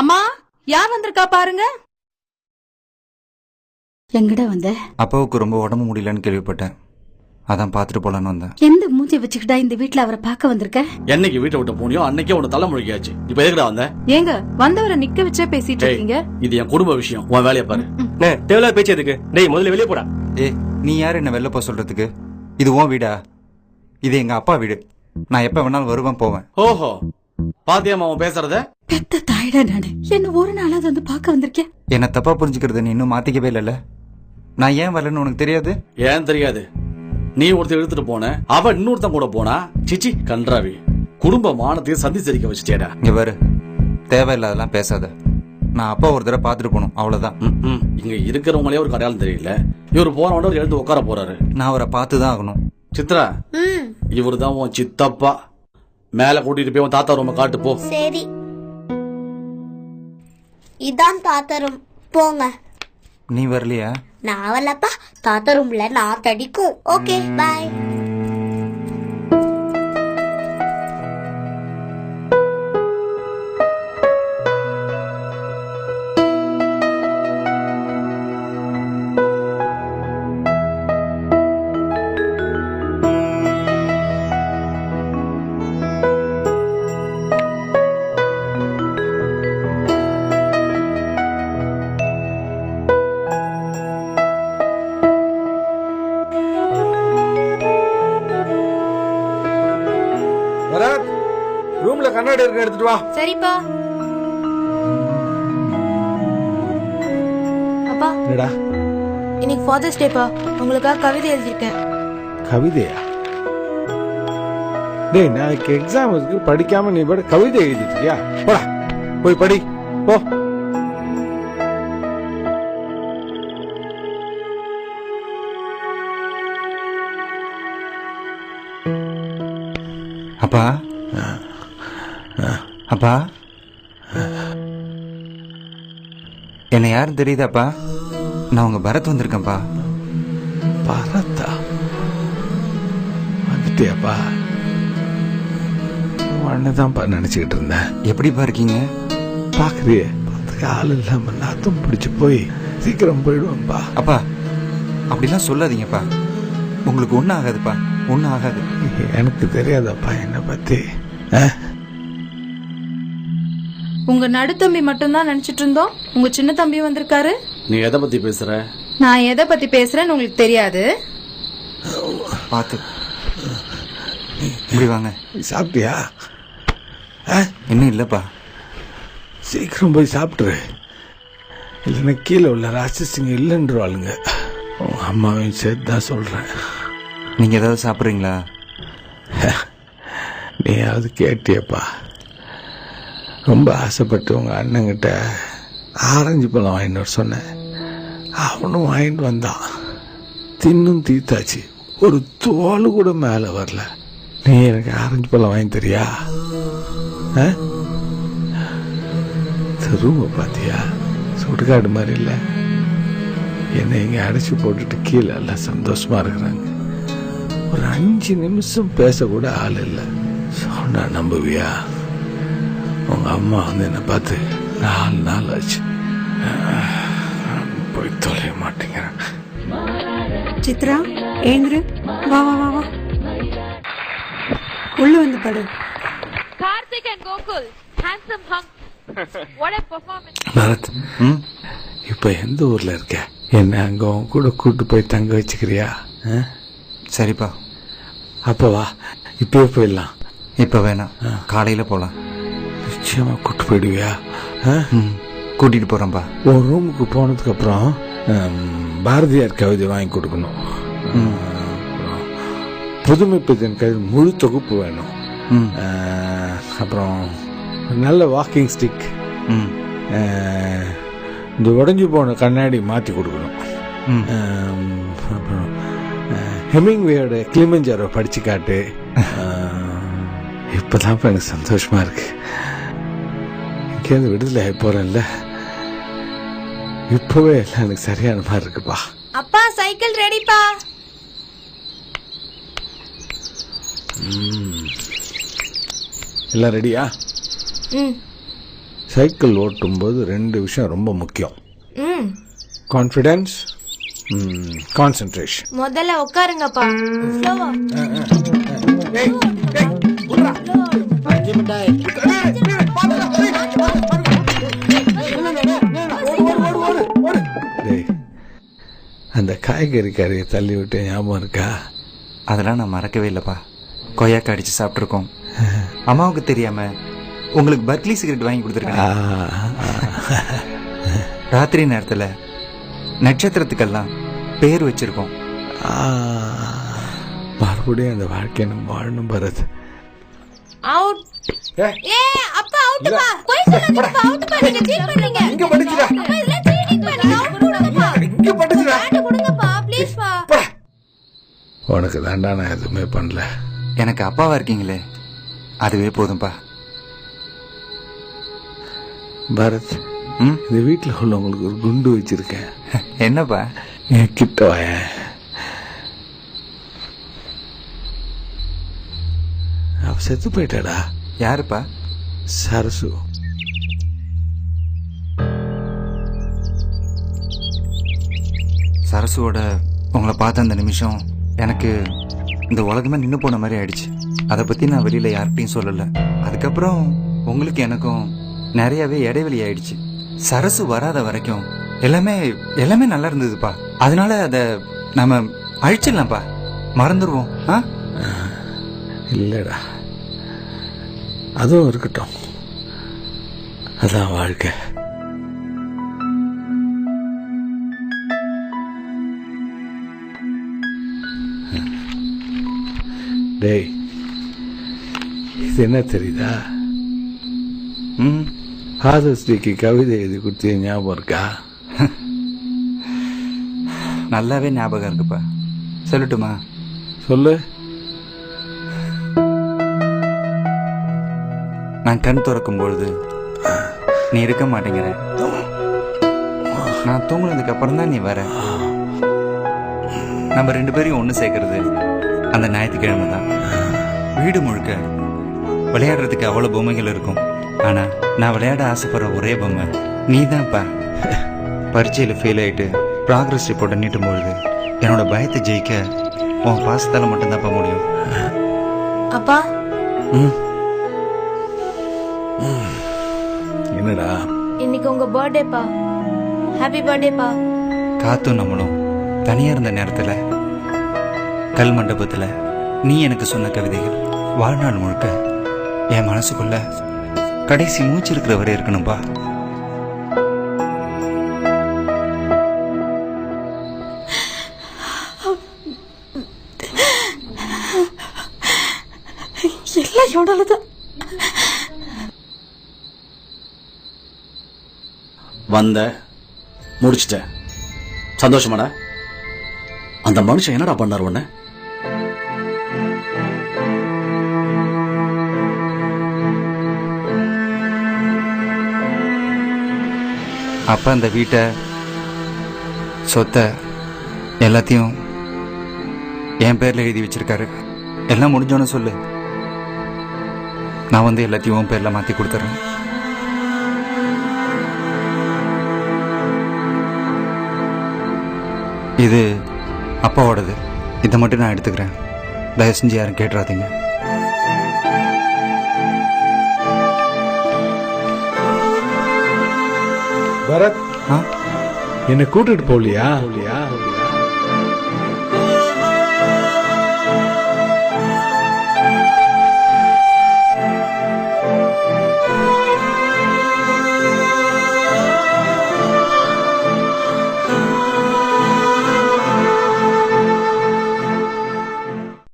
அம்மா யார் வந்திருக்கா பாருங்க? எங்கடா வந்த? அப்பாவுக்கு ரொம்ப உடம்பு முடியலன்னு கேள்விப்பட்டேன். அதான் பார்த்துட்டு போலான்னு வந்தேன். எந்த மூஞ்சி வச்சுக்கிட்டா இந்த வீட்ல அவரை பார்க்க வந்திருக்க? என்னைக்கு வீட்டை விட்டு போனியோ அன்னைக்கே உன தலைமுழுகியாச்சு இப்ப எதுக்குடா வந்த? ஏங்க வந்தவரை நிக்க வச்சே பேசிட்டு இருக்கீங்க. இது என் குடும்ப விஷயம். உன் வேலையை பாரு. அண்ணே தேவையில்லாத பேச்சு எதுக்கு? டேய் முதல்ல வெளியே போடா. ஏய் நீ யார் என்ன வெளில போக சொல்றதுக்கு? இது உன் வீடா? இது எங்க அப்பா வீடு. நான் எப்ப வேணாலும் வருவேன் போவேன். ஓஹோ. பாத்தியாமா அவன் பேசுறத? பெத்த தாயிடா நானு. என்ன ஒரு நாளாவது வந்து பார்க்க வந்திருக்கேன் என்ன தப்பா புரிஞ்சுக்கிறது நீ இன்னும் மாத்திக்கவே இல்லைல்ல. நான் ஏன் வரலன்னு உனக்கு தெரியாது? ஏன் தெரியாது? நீ ஒருத்தர் எடுத்துட்டு போன அவன் இன்னொருத்தன் கூட போனா சிச்சி கன்றாவி. குடும்ப மானத்தையும் சந்தி சிரிக்க வச்சுட்டேடா இங்க பாரு தேவையில்லாதெல்லாம் பேசாத. நான் அப்பா ஒரு தடவை பார்த்துட்டு போகணும் அவ்வளவுதான். ம்ம். இங்க இருக்கிறவங்களே ஒரு அடையாளம் தெரியல. இவர் போனவன எழுந்து உட்கார போறாரு. நான் அவரை பார்த்து தான் ஆகணும். சித்ரா இவரு தான் உன் சித்தப்பா. மேல கூட்டிட்டு போய் உன் தாத்தா ரூம காட்டு போ. சரி. இதான் தாத்தா ரூம் போங்க. நீ வரலையா? நான் வரலப்பா. தாத்தா ரூம்ல நான் தடிக்கும். ஓகே பாய் கண்ணாடி இருக்க எடுத்துட்டு வா. சரிப்பா. அப்பா என்னடா? இன்னைக்கு ஃபாதர்ஸ் டேப்பா உங்களுக்காக கவிதை எழுதியிருக்கேன். கவிதையா? டேய் நாளைக்கு எக்ஸாம் இருக்கு படிக்காம நீ பாட்டு கவிதை எழுதிட்டு இருக்கியா போடா போய் படி போ. அப்பா அப்பா. என்ன யாரும் தெரியுதாப்பா? நான் உங்க பரத் வந்திருக்கேன்ப்பா. பரத்தா? வந்துட்டியாப்பா? அண்ணதான்ப்பா நினைச்சுக்கிட்டு இருந்தேன். எப்படிப்பா இருக்கீங்க? பார்த்துக்க ஆள் இல்லாம நாத்தம் பிடிச்சு போய் சீக்கிரம் போயிடுவேன்பா அப்பா அப்படிலாம் சொல்லாதீங்கப்பா. உங்களுக்கு ஒன்றும் ஆகாதுப்பா. ஒன்றும் ஆகாது. எனக்கு தெரியாதப்பா என்னை பத்தி. ஆ? உங்க நடுத்தம்பி மட்டும்தான் நினைச்சிட்டு இருந்தோம். உங்க சின்ன தம்பி வந்திருக்காரு. நீ எதை பத்தி பேசுற? நான் எதை பத்தி பேசுறேன்னு உங்களுக்கு தெரியாது. பார்த்து இப்படி வாங்க. சாப்பிட்டியா? ஆ? இன்னும் இல்லைப்பா. சீக்கிரம் போய் சாப்பிட்டுரு. இல்லைன்னா கீழே உள்ள ராட்சசிங்க இல்லைன்றவாளுங்க. உங்க அம்மாவையும் சேர்த்து தான் சொல்றேன். நீங்கள் ஏதாவது சாப்பிட்றீங்களா? நீயாவது கேட்டியப்பா. ரொம்ப ஆசைப்பட்டு உங்கள் அண்ணங்கிட்ட ஆரஞ்சு பழம் வாங்கிட்டு வர சொன்னேன். அவனும் வாங்கிட்டு வந்தான். தின்னும் தீத்தாச்சு ஒரு தோல் கூட மேலே வரல. நீ எனக்கு ஆரஞ்சு பழம் வாங்கி தரியா? ஆ? ரூமை பார்த்தியா சுடுகாடு மாதிரி இல்லை. என்னை இங்கே அடைச்சி போட்டுட்டு கீழே எல்லாம் சந்தோஷமாக இருக்கிறாங்க. ஒரு அஞ்சு நிமிஷம் பேசக்கூட ஆள் இல்லை. சொன்னா நம்புவியா? உங்க அம்மா வந்து என்னை பார்த்து நாலு நாள் ஆச்சு. போய் தொலைய மாட்டேங்கிறேன். சித்ரா ஏந்திரு. வா வா வா வா. உள்ள வந்து படு. Karthik and Gokul, handsome hunk. what a performance. Bharat ம்? இப்போ எந்த ஊர்ல இருக்க? என்ன அங்க உன் கூட கூட்டு போய் தங்க வச்சுக்கிறியா? ஆ? சரிப்பா. அப்ப வா. இப்பயே போயிடலாம். இப்போ வேணாம். காலையில் போகலாம் நிச்சயமா கூட்டு போயிடுவியா? கூட்டிகிட்டு போகிறேன்ப்பா உன் ரூமுக்கு போனதுக்கு அப்புறம் பாரதியார் கவிதை வாங்கி கொடுக்கணும். புதுமை பித்தன் கவிதை முழு தொகுப்பு வேணும். அப்புறம் நல்ல வாக்கிங் ஸ்டிக் இந்த உடைஞ்சு போன கண்ணாடி மாற்றி கொடுக்கணும். அப்புறம் ஹெமிங்வேயோட கிளிமஞ்சாரோ படிச்சு காட்டு. இப்ப எனக்கு சந்தோஷமா இருக்கு. எங்கேயாவது விடுதலை ஆகி போறேன்ல. இப்பவே எல்லாம் எனக்கு சரியான மாதிரி இருக்குப்பா. அப்பா சைக்கிள் ரெடிப்பா. எல்லாம் ரெடியா? ம். சைக்கிள் ஓட்டும்போது ரெண்டு விஷயம் ரொம்ப முக்கியம். ம். கான்ஃபிடென்ஸ் கான்சென்ட்ரேஷன் முதல்ல உட்காருங்கப்பா. ஸ்லோவா டேய் காய்கறி கறியை தள்ளி விட்டு ஞாபகம் இருக்கா? அதெல்லாம் நான் மறக்கவே இல்லைப்பா. கொய்யாக்கா அடிச்சு சாப்பிட்ருக்கோம் அம்மாவுக்கு தெரியாம உங்களுக்கு பர்க்லி சிகரெட் வாங்கி கொடுத்துருக்கேன். ராத்திரி நேரத்துல நட்சத்திரத்துக்கெல்லாம் பேர் வச்சிருக்கோம். ஆ, மறுபடியும் அந்த வாழ்க்கையை நம்ம வாழணும் பரத். அவுட் ஏ. அப்பா அவுட்ப்பா போய் சொல்லாதீங்கப்பா. அவுட்ப்பா நீங்க சீட் பண்ணீங்க இங்க படிச்சுடா. உனக்கு தாண்டா நான் எதுவுமே பண்ணல. எனக்கு அப்பாவா இருக்கீங்களே? அதுவே போதும்பா. பரத் ம்? இந்த வீட்டில் உள்ளவங்களுக்கு ஒரு குண்டு வச்சிருக்கேன். என்னப்பா? என் கிட்ட வாயேன். அவ செத்து போயிட்டாடா. யாருப்பா? சரசு. சரசுவோட உங்களை பார்த்த அந்த நிமிஷம் எனக்கு இந்த உலகமே நின்று போன மாதிரி ஆயிடுச்சு. அதை பற்றி நான் வெளியில் யார்கிட்டையும் சொல்லலை. அதுக்கப்புறம் உங்களுக்கு எனக்கும் நிறையாவே இடைவெளி ஆயிடுச்சு. சரசு வராத வரைக்கும் எல்லாமே எல்லாமே நல்லா இருந்ததுப்பா. அதனால அதை நம்ம அழிச்சிடலாம்ப்பா. மறந்துடுவோம் ஆ? இல்லைடா. அதுவும் இருக்கட்டும். அதான் வாழ்க்கை. டேய் இது என்ன தெரியுதா? ம்? ஃபாதர்ஸ் டேக்கு கவிதை எழுதி கொடுத்து ஞாபகம் இருக்கா? நல்லாவே ஞாபகம் இருக்குப்பா. சொல்லட்டுமா? சொல்லு. நான் கண் திறக்கும் பொழுது நீ இருக்க மாட்டேங்கிற. நான் தூங்குனதுக்கு அப்புறம் தான் நீ வர. நம்ம ரெண்டு பேரையும் ஒன்று சேர்க்கறது. அந்த ஞாயிற்றுக்கிழமை தான். வீடு முழுக்க விளையாடுறதுக்கு அவ்வளோ பொம்மைகள் இருக்கும். ஆனால் நான் விளையாட ஆசைப்படுற ஒரே பொம்மை. நீ தான்ப்பா பரீட்சையில் ஃபெயில் ஆயிட்டு ப்ராக்ரஸ் ரிப்போர்ட்டை நீட்டும் பொழுது என்னோட பயத்தை ஜெயிக்க உன் பாசத்தால் மட்டும்தான்ப்பா முடியும். அப்பா? ம். என்னடா? இன்னைக்கு உங்க பர்த்டேப்பா ஹாப்பி பர்த்டேப்பா காத்தும் நம்மளும். தனியா இருந்த நேரத்துல கல் மண்டபத்துல நீ எனக்கு சொன்ன கவிதைகள் வாழ்நாள் முழுக்க என் மனசுக்குள்ள கடைசி மூச்சு இருக்கிற வரை இருக்கணும்பா. எல்லாம் வந்த முடிச்சிட்ட. சந்தோஷமாடா. அந்த மனுஷன் என்னடா பண்ணார் உன்ன? அப்பா அந்த வீட்டை சொத்தை எல்லாத்தையும் என் பேரில் எழுதி வச்சிருக்காரு. எல்லாம் முடிஞ்சோன்னு சொல்லு. நான் வந்து எல்லாத்தையும் உன் பேரில் மாற்றி கொடுத்துட்றேன் இது அப்பாவோடது. இதை மட்டும் நான் எடுத்துக்கிறேன். தயவு செஞ்சு யாரும் கேட்டுறாதீங்க. பரத் என்னை கூட்டிட்டு போகலையா?